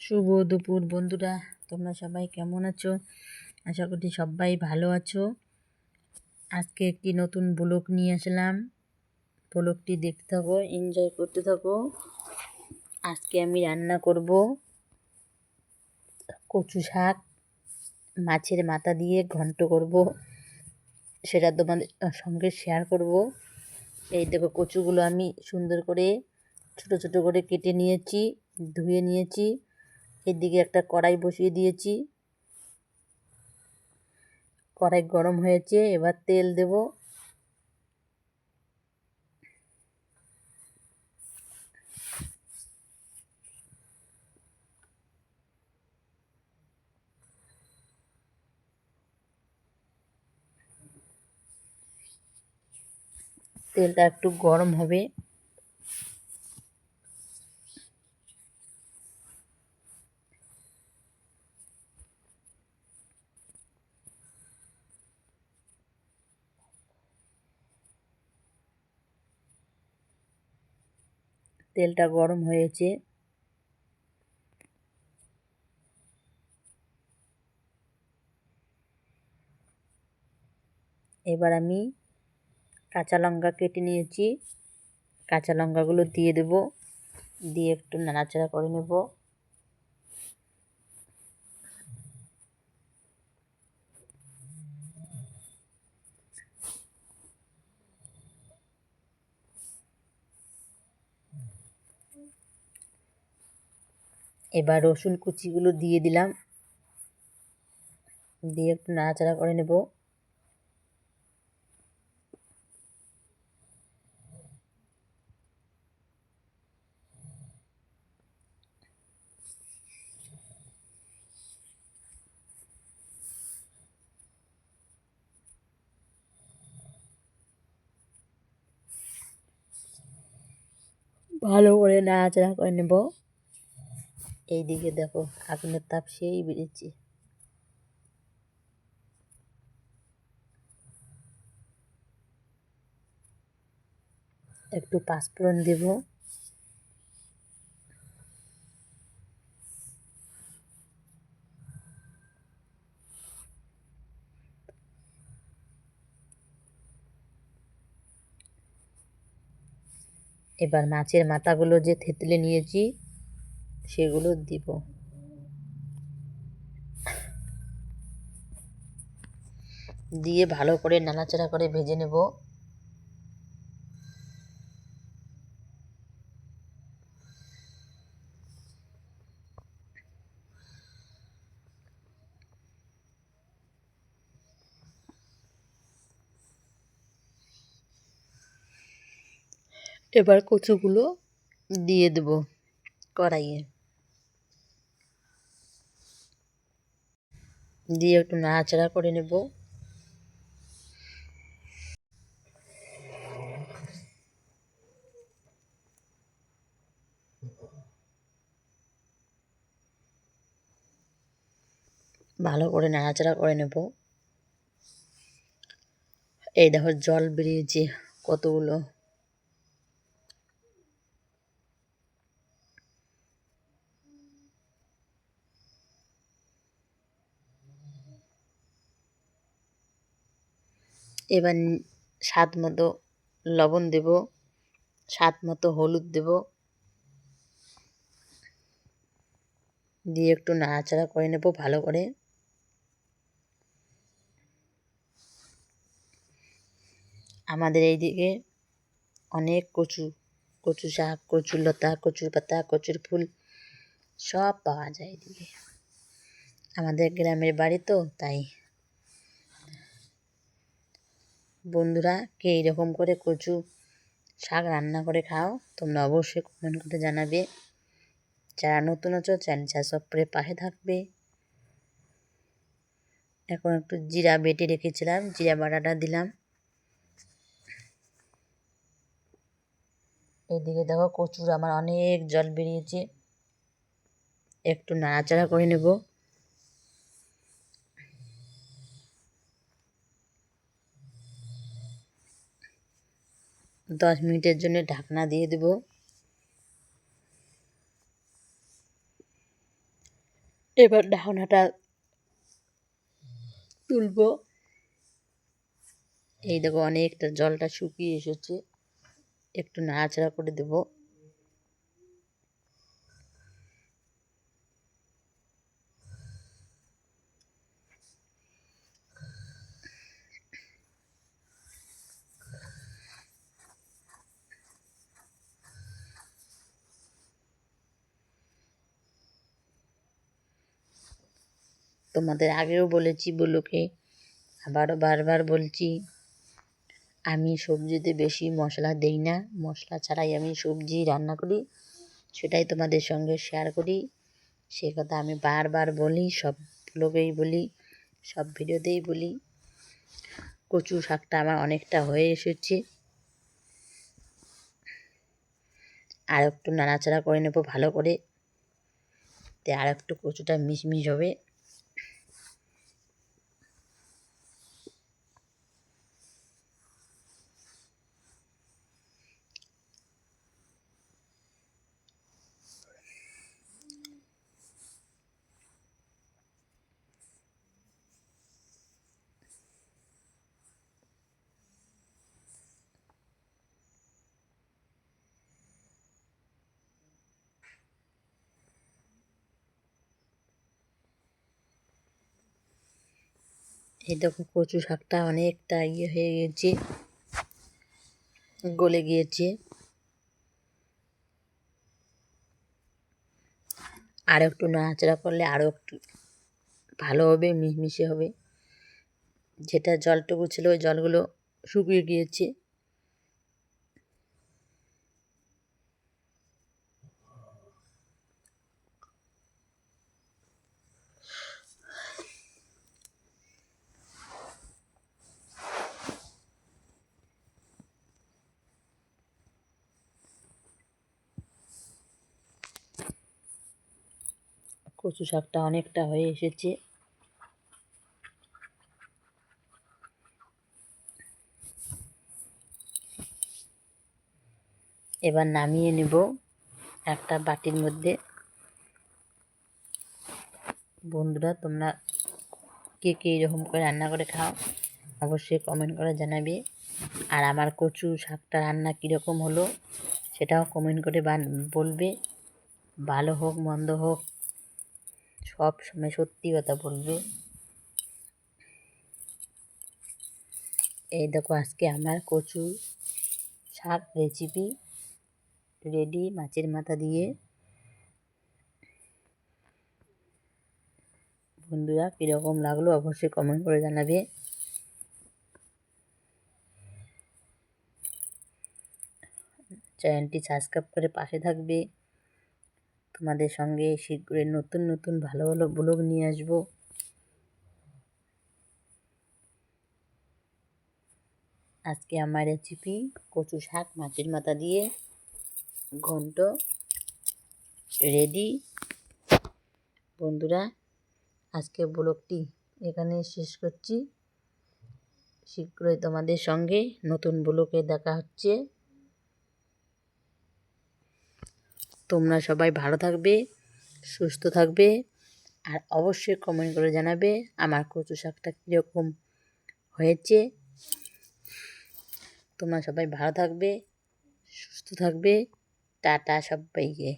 শুভ দুপুর বন্ধুরা, তোমরা সবাই কেমন আছো? আশা করি সবাই ভালো আছো। আজকে একটি নতুন ব্লগ নিয়ে আসলাম। ব্লগটি দেখতে থাকো এনজয় করতে থাকো। আজকে আমি রান্না করব কচু শাক, মাছের মাথা দিয়ে ঘন্ট করব। সেটা তোমাদের সঙ্গে শেয়ার করব। এই দেখো কচুগুলো আমি সুন্দর করে, ছোট ছোট করে কেটে নিয়েছি, ধুয়ে নিয়েছি। এদিকে একটা কড়াই বসিয়ে দিয়েছি। কড়াই গরম হয়েছে, এবার তেল দেব। তেলটা একটু গরম হবে। তেলটা গরম হয়েছে। এবার আমি কাঁচা লঙ্কা কেটে নিয়েছি। কাঁচা লঙ্কাগুলো দিয়ে দেব। দিয়ে একটু নাড়াচাড়া করে নেব। এবার রসুন কুচিগুলো দিয়ে দিলাম। দিয়ে একটু নাড়াচাড়া করে নেব। ভালো করে নাড়াচাড়া করে নেব। এই দিকে দেখো, আগুনের তাপ সেই বেড়েছে। একটু পাঁচফোড়ন দেব। এবার মাছের মাথাগুলো যে থেতলে নিয়েছি সেগুলো দিব। দিয়ে ভালো করে নাড়াচাড়া করে ভেজে নেব। এবার কচুগুলো দিয়ে দেব কড়াইয়ে। দিয়ে একটু নাড়াচাড়া করে নেব। ভালো করে নাড়াচাড়া করে নেব। এই দেখো জল বেরিয়েছে কতগুলো। এবার স্বাদ মতো লবণ দেব, স্বাদ মতো হলুদ দেব। দিয়ে একটু নাড়াচাড়া করে নেব ভালো করে। আমাদের এই দিকে অনেক কচু কচু শাক কচুর লতা কচুর পাতা, কচুর ফুল সব পাওয়া যায় এদিকে। আমাদের গ্রামের বাড়ি তো, তাই বন্ধুরা, কে এইরকম করে কচু শাক রান্না করে খাও, তোমরা অবশ্যই কমেন্ট করে জানাবে। যারা নতুন আছো চ্যানেল সাবস্ক্রাইব করে পাশে থাকবে। এখন একটু জিরা বেটে রেখেছিলাম, জিরা বাটাটা দিলাম। এদিকে দেখো কচুর আমার অনেক জল বেরিয়েছে। একটু নাড়াচাড়া করে নেব। দশ মিনিটের জন্য ঢাকনা দিয়ে দেব। এবার ঢাকনাটা তুলবো। এই দেখো, অনেকটা জলটা শুকিয়ে এসেছে। একটু নাড়াচাড়া করে দেব। তোমাদের আগেও বলেছি বলুকে, আবারও বারবার বলছি, আমি সবজিতে বেশি মশলা দেই না। মশলা ছাড়াই আমি সবজি রান্না করি, সেটাই তোমাদের সঙ্গে শেয়ার করি। সে কথা আমি বারবার বলি, সব লোকেই বলি, সব ভিডিওতেই বলি। কচু শাকটা আমার অনেকটা হয়ে এসেছে। আর একটু নাড়াচাড়া করে নেব ভালো করে। আর একটু কচুটা মিশমিশ হবে। এই দেখো কচু শাকটা অনেকটা ইয়ে হয়ে গেছে গলে গিয়েছে। আর একটু নাচড়া করলে আরও একটু ভালো হবে, মিশমিশে হবে। যেটা জলটুকু ছিল ওই জলগুলো শুকিয়ে গিয়েছে। কচু শাকটা অনেকটা হয়ে এসেছে। এবার নামিয়ে নেব একটা বাটির মধ্যে। বন্ধুরা, তোমরা কে কে এরকম করে রান্না করে খাও, অবশ্যই কমেন্ট করে জানাবে। আর আমার কচু শাকটা রান্না কীরকম হলো, সেটাও কমেন্ট করে বলবে। ভালো হোক, মন্দ হোক সব সময় সত্যি কথা বলবে। এই দেখো, আজকে আমার কচু শাক রেসিপি রেডি মাছের মাথা দিয়ে। বন্ধুরা, কীরকম লাগল অবশ্যই কমেন্ট করে জানাবে। চ্যানেলটি সাবস্ক্রাইব করে পাশে থাকবে। তোমাদের সঙ্গে শীঘ্রই নতুন নতুন ভালো ভালো ব্লগ নিয়ে আসব। আজকে আমার রেসিপি কচু শাক, মাছের মাথা দিয়ে। ঘন্ট, রেডি। বন্ধুরা, আজকে ব্লগটি এখানে শেষ করছি। শীঘ্রই তোমাদের সঙ্গে নতুন ব্লগে দেখা হচ্ছে। তোমরা সবাই ভালো থাকবে, সুস্থ থাকবে, আর অবশ্যই কমেন্ট করে জানাবে আমার কচু শাকটা কীরকম হয়েছে। তোমরা সবাই ভালো থাকবে, সুস্থ থাকবে, টাটা সবাইকে।